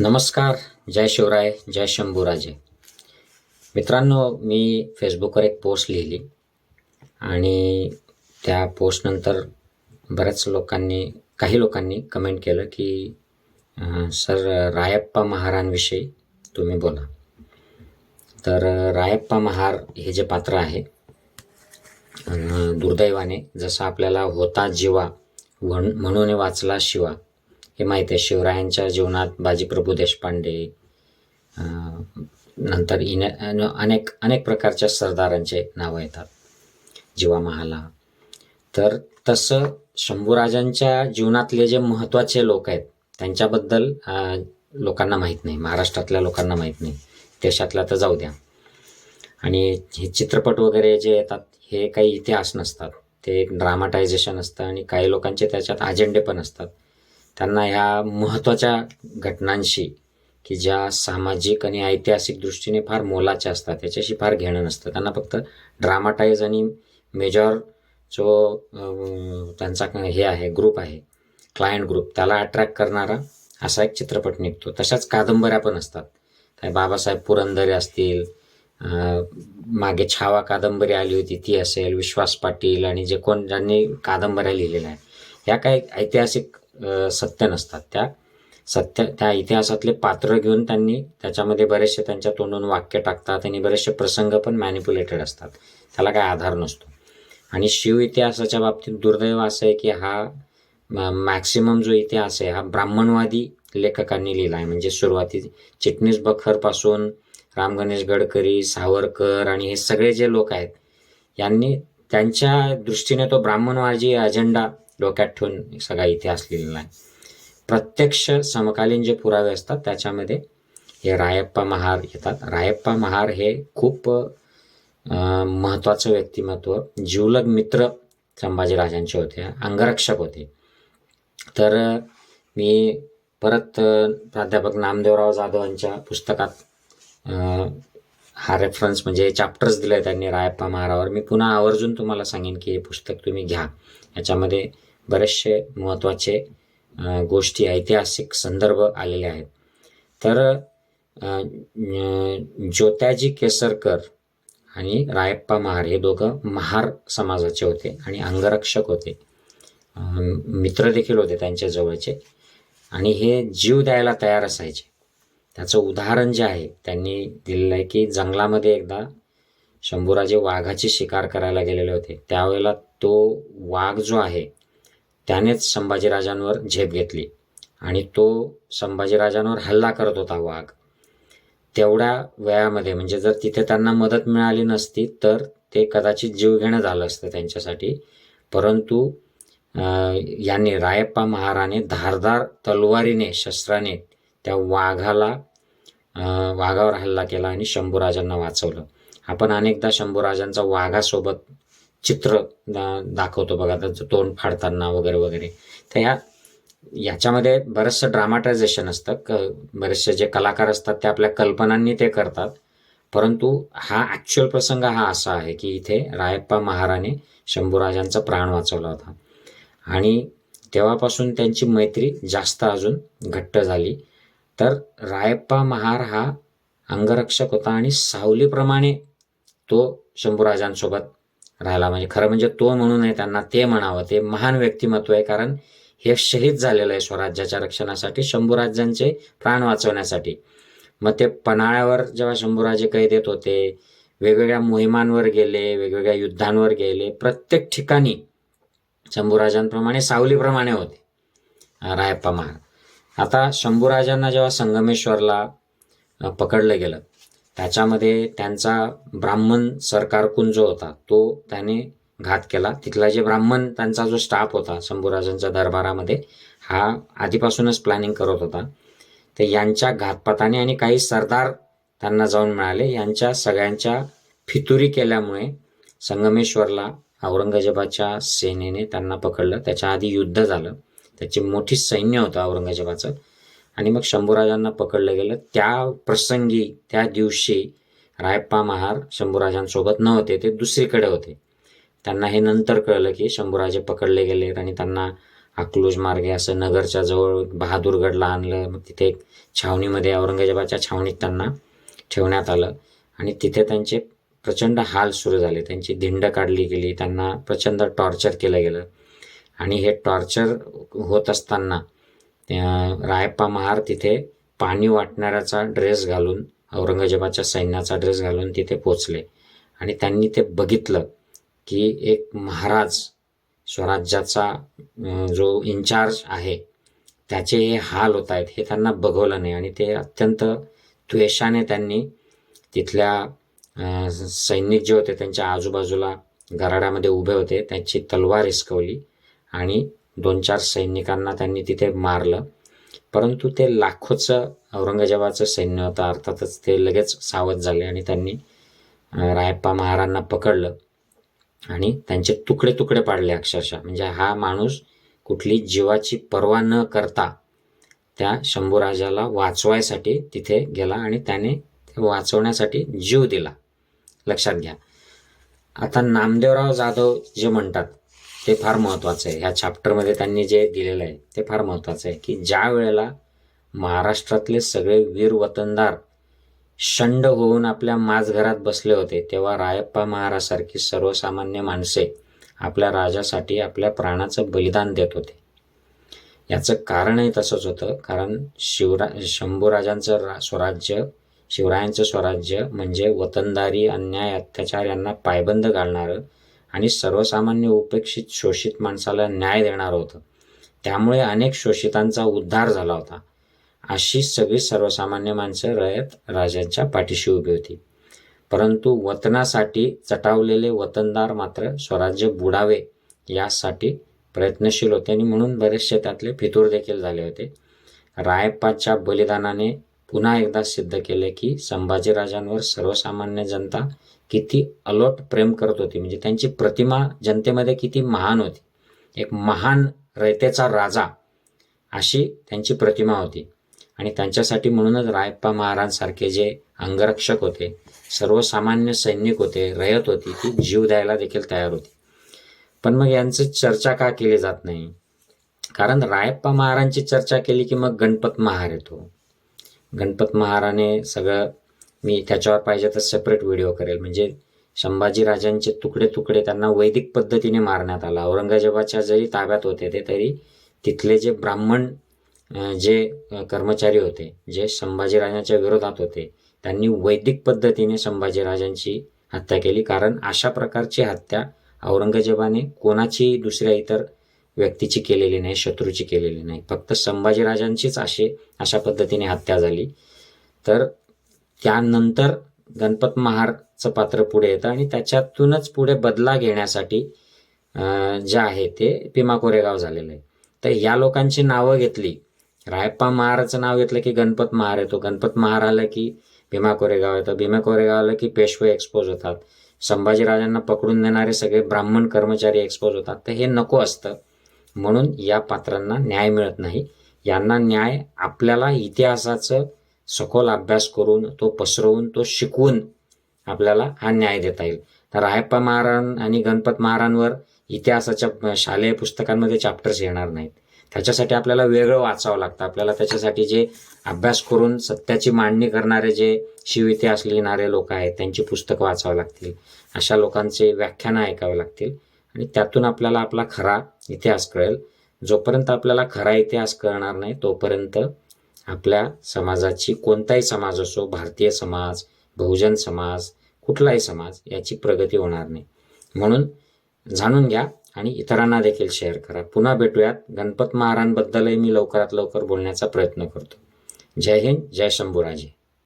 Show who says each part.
Speaker 1: नमस्कार जय शिवराय जय शंभूराजे. मित्रांनो मी फेसबुकवर एक पोस्ट लिहिली आणि त्या पोस्टनंतर बऱ्याच लोकांनी काही लोकांनी कमेंट केलं की सर रायप्पा महारांविषयी तुम्ही बोला. तर रायप्पा महार हे जे पात्र आहे दुर्दैवाने जसं आपल्याला होता जीवा म्हण म्हणून वाचला शिवा हे माहीत आहे. शिवरायांच्या जीवनात बाजीप्रभू देशपांडे नंतर इन अनेक अनेक प्रकारच्या सरदारांचे नावं येतात. जीवा महाला. तर तसं शंभूराजांच्या जीवनातले जे महत्त्वाचे लोक आहेत त्यांच्याबद्दल लोकांना माहीत नाही. महाराष्ट्रातल्या लोकांना माहीत नाही. देशातल्या तर जाऊ द्या. आणि हे चित्रपट वगैरे जे येतात हे काही इतिहास नसतात. ते एक ड्रामाटायझेशन असतं आणि काही लोकांचे त्याच्यात अजेंडे पण असतात. त्यांना ह्या महत्त्वाच्या घटनांशी की ज्या सामाजिक आणि ऐतिहासिक दृष्टीने फार मोलाच्या असतात त्याच्याशी फार घेणं नसतं. त्यांना फक्त ड्रामाटाईज आणि मेजॉर जो त्यांचा हे आहे ग्रुप आहे क्लायंट ग्रुप त्याला अट्रॅक्ट करणारा असा एक चित्रपट निघतो. तशाच कादंबऱ्या पण असतात. काय बाबासाहेब पुरंदरे असतील मागे छावा कादंबरी आली होती ती असेल विश्वास पाटील आणि जे कोण ज्यांनी कादंबऱ्या लिहिलेल्या आहेत. या काही ऐतिहासिक सत्य नसतात. त्या सत्य त्या इतिहासातले पात्र घेऊन त्यांनी त्याच्यामध्ये बरेचसे त्यांच्या तोंडून वाक्य टाकतात आणि बरेचसे प्रसंग पण मॅनिप्युलेटेड असतात. त्याला काय आधार नसतो. आणि शिव इतिहासाच्या बाबतीत दुर्दैव असं आहे की हा मॅक्सिमम जो इतिहास आहे हा ब्राह्मणवादी लेखकांनी लिहिला आहे. म्हणजे सुरुवाती चिटणीस बखरपासून राम गणेश गडकरी सावरकर आणि हे सगळे जे लोक आहेत यांनी त्यांच्या दृष्टीने तो ब्राह्मणवादी अजेंडा डोक्यात ठेवून सगळा इतिहास लिहिलेला आहे. प्रत्यक्ष समकालीन जे पुरावे असतात त्याच्यामध्ये हे रायप्पा महार येतात. रायप्पा महार हे खूप महत्त्वाचं व्यक्तिमत्व. जिवलग मित्र संभाजीराजांचे होते अंगरक्षक होते. तर मी परत प्राध्यापक नामदेवराव जाधव यांच्या पुस्तकात हा रेफरन्स म्हणजे चॅप्टर्स दिलं आहे त्यांनी रायप्पा महारावर मी पुन्हा आवर्जून तुम्हाला सांगेन की हे पुस्तक तुम्ही घ्या. याच्यामध्ये बरेचसे महत्त्वाचे गोष्टी ऐतिहासिक संदर्भ आलेले आहेत. तर ज्योत्याजी केसरकर आणि रायप्पा महार हे दोघं महार समाजाचे होते आणि अंगरक्षक होते. मित्र देखील होते त्यांच्या जवळचे आणि हे जीव द्यायला तयार असायचे. त्याचं उदाहरण जे आहे त्यांनी दिलेलं आहे की जंगलामध्ये एकदा शंभूराजे वाघाची शिकार करायला गेलेले होते. त्यावेळेला तो वाघ जो आहे त्यानेच संभाजीराजांवर झेप घेतली आणि तो संभाजीराजांवर हल्ला करत होता वाघ. तेवढ्या वेळामध्ये म्हणजे जर तिथे त्यांना मदत मिळाली नसती तर ते कदाचित जीवघेणं झालं असतं त्यांच्यासाठी. परंतु यांनी रायप्पा महाराने धारदार तलवारीने शस्त्राने त्या वाघाला वाघावर हल्ला केला आणि शंभूराजांना वाचवलं. आपण अनेकदा शंभूराजांचा वाघासोबत चित्र दा दाखवतो बघा त्याचं तोंड फाडताना वगैरे वगैरे. तर ह्या याच्यामध्ये बरंचसं ड्रामाटायझेशन असतं. क बरेचसे जे कलाकार असतात ते आपल्या कल्पनांनी ते करतात. परंतु हा ॲक्च्युअल प्रसंग हा असा आहे की इथे रायप्पा महाराने शंभूराजांचा प्राण वाचवला होता. आणि तेव्हापासून त्यांची मैत्री जास्त अजून घट्ट झाली. तर रायप्पा महार हा अंगरक्षक होता आणि सावलीप्रमाणे तो शंभूराजांसोबत राहिला. म्हणजे खरं म्हणजे तो म्हणू नये त्यांना ते म्हणावं ते महान व्यक्तिमत्व आहे कारण हे शहीद झालेलं आहे स्वराज्याच्या रक्षणासाठी शंभूराजांचे प्राण वाचवण्यासाठी. मग ते पन्हाळ्यावर जेव्हा शंभूराजे कैद येत होते वेगवेगळ्या मोहिमांवर गेले वेगवेगळ्या युद्धांवर गेले प्रत्येक ठिकाणी शंभूराजांप्रमाणे सावलीप्रमाणे होते रायप्पा महार. आता शंभूराजांना जेव्हा संगमेश्वरला पकडलं गेलं त्याच्यामध्ये त्यांचा ब्राह्मण सरकारकून जो होता तो त्याने घात केला. तिथला जे ब्राह्मण त्यांचा जो स्टाफ होता शंभूराजांच्या दरबारामध्ये हा आधीपासूनच प्लॅनिंग करत होता. तर यांच्या घातपाताने आणि काही सरदार त्यांना जाऊन मिळाले. यांच्या सगळ्यांच्या फितुरी केल्यामुळे संगमेश्वरला औरंगजेबाच्या सेनेने त्यांना पकडलं. त्याच्या आधी युद्ध झालं. त्याची मोठी सैन्य होतं औरंगजेबाचं. आणि मग शंभूराजांना पकडलं गेलं. त्या प्रसंगी त्या दिवशी रायप्पा महार शंभूराजांसोबत नव्हते ते दुसरीकडे होते. त्यांना हे नंतर कळलं की शंभूराजे पकडले गेले आणि त्यांना अकलूज मार्गे असं नगरच्या जवळ बहादूरगडला आणलं. मग तिथे एक छावणीमध्ये औरंगजेबाच्या छावणीत त्यांना ठेवण्यात आलं. आणि तिथे त्यांचे प्रचंड हाल सुरू झाले. त्यांची धिंड काढली गेली. त्यांना प्रचंड टॉर्चर केलं गेलं. आणि हे टॉर्चर होत असताना रायप्पा महार तिथे पाणी वाटणाऱ्याचा ड्रेस घालून औरंगजेबाच्या सैन्याचा ड्रेस घालून तिथे पोचले आणि त्यांनी ते बघितलं की एक महाराज स्वराज्याचा जो इन्चार्ज आहे त्याचे हे हाल होत आहेत हे त्यांना बघवलं नाही. आणि ते अत्यंत द्वेषाने त्यांनी तिथल्या सैनिक जे होते त्यांच्या आजूबाजूला गराड्यामध्ये उभे होते त्यांची तलवार हिसकवली. आणि दोन चार सैनिकांना त्यांनी तिथे मारलं. परंतु ते लाखोचं औरंगजेबाचं सैन्य होतं अर्थातच ते लगेच सावध झाले आणि त्यांनी रायप्पा महारांना पकडलं आणि त्यांचे तुकडे तुकडे पाडले अक्षरशः. म्हणजे हा माणूस कुठली जीवाची पर्वा न करता त्या शंभूराजाला वाचवायसाठी तिथे गेला आणि त्याने ते वाचवण्यासाठी जीव दिला. लक्षात घ्या. आता नामदेवराव जाधव जे म्हणतात ते फार महत्त्वाचं आहे. ह्या चॅप्टरमध्ये त्यांनी जे दिलेलं आहे ते फार महत्त्वाचं आहे की ज्या वेळेला महाराष्ट्रातले सगळे वीर वतनदार शंड होऊन आपल्या माझघरात बसले होते तेव्हा रायप्पा महाराजसारखी सर्वसामान्य माणसे आपल्या राजासाठी आपल्या प्राणाचं बलिदान देत होते. याचं कारणही तसंच होतं कारण शिवरा शंभूराजांचं रा स्वराज्य शिवरायांचं स्वराज्य म्हणजे वतनदारी अन्याय अत्याचार यांना पायबंद घालणारं आणि सर्वसामान्य उपेक्षित शोषित माणसाला न्याय देणारं होतं. त्यामुळे अनेक शोषितांचा उद्धार झाला होता. अशी सगळी सर्वसामान्य माणसं रयत राजांच्या पाठीशी उभी होती. परंतु वतनासाठी चटावलेले वतनदार मात्र स्वराज्य बुडावे यासाठी प्रयत्नशील होते आणि म्हणून बरेचसे त्यातले फितूर देखील झाले होते. रायप्पाच्या बलिदानाने पुन्हा एकदा सिद्ध केले की संभाजीराजांवर सर्वसामान्य जनता किती अलोट प्रेम करत होती. म्हणजे त्यांची प्रतिमा जनतेमध्ये किती महान होती. एक महान रयतेचा राजा अशी त्यांची प्रतिमा होती. आणि त्यांच्यासाठी म्हणूनच रायप्पा महाराजांसारखे जे अंगरक्षक होते सर्वसामान्य सैनिक होते रयत होती ती जीव द्यायला देखील तयार होती. पण मग यांची चर्चा का केली जात नाही? कारण रायप्पा महाराजांची चर्चा केली की मग गणपत महार येतो. गणपत महाराने सगळं मी त्याच्यावर पाहिजे तर सेपरेट व्हिडिओ करेल. म्हणजे संभाजी राजांचे तुकडे तुकडे त्यांना वैदिक पद्धतीने मारण्यात आला. औरंगजेबाच्या जरी ताब्यात होते ते तरी तिथले जे ब्राह्मण जे कर्मचारी होते जे संभाजीराजांच्या विरोधात होते त्यांनी वैदिक पद्धतीने संभाजीराजांची हत्या केली. कारण अशा प्रकारची हत्या औरंगजेबाने कोणाची दुसऱ्या इतर व्यक्तीची केलेली नाही शत्रूची केलेली नाही. फक्त संभाजीराजांचीच अशी अशा पद्धतीने हत्या झाली. तर त्यानंतर गणपत महारचं पात्र पुढे येतं आणि त्याच्यातूनच पुढे बदला घेण्यासाठी जे आहे ते भीमा कोरेगाव झालेलं आहे. तर या लोकांची नावं घेतली. रायप्पा महाराचं नाव घेतलं की गणपत महार येतो. गणपत महार आलं की भीमा कोरेगाव येतं. भीमा कोरेगाव आलं की पेशवे एक्सपोज होतात. संभाजीराजांना पकडून देणारे सगळे ब्राह्मण कर्मचारी एक्सपोज होतात. तर हे नको असतं. म्हणून या पात्रांना न्याय मिळत नाही. यांना न्याय आपल्याला इतिहासाचं सखोल अभ्यास करून तो पसरवून तो शिकवून आपल्याला हा न्याय देता येईल. तर रायप्पा महाराण आणि गणपत महाराणवर इतिहासाच्या शालेय पुस्तकांमध्ये चॅप्टर्स येणार नाहीत. त्याच्यासाठी आपल्याला वेगळं वाचावं लागतं. आपल्याला त्याच्यासाठी जे अभ्यास करून सत्याची मांडणी करणारे जे शिव इतिहास लिहिणारे लोक आहेत त्यांची पुस्तकं वाचावं लागतील. अशा लोकांचे व्याख्यानं ऐकावे लागतील. आणि त्यातून आपल्याला आपला खरा इतिहास कळेल. जोपर्यंत आपल्याला खरा इतिहास कळणार नाही तोपर्यंत आपल्या समाजाची कोणताही समाज असो भारतीय समाज बहुजन समाज कुठलाही समाज याची प्रगती होणार नाही. म्हणून जाणून घ्या आणि इतरांना देखील शेअर करा. पुन्हा भेटूयात. गणपत महाराजांबद्दलही मी लवकरात लवकर बोलण्याचा प्रयत्न करतो. जय हिंद जय शंभूराजे.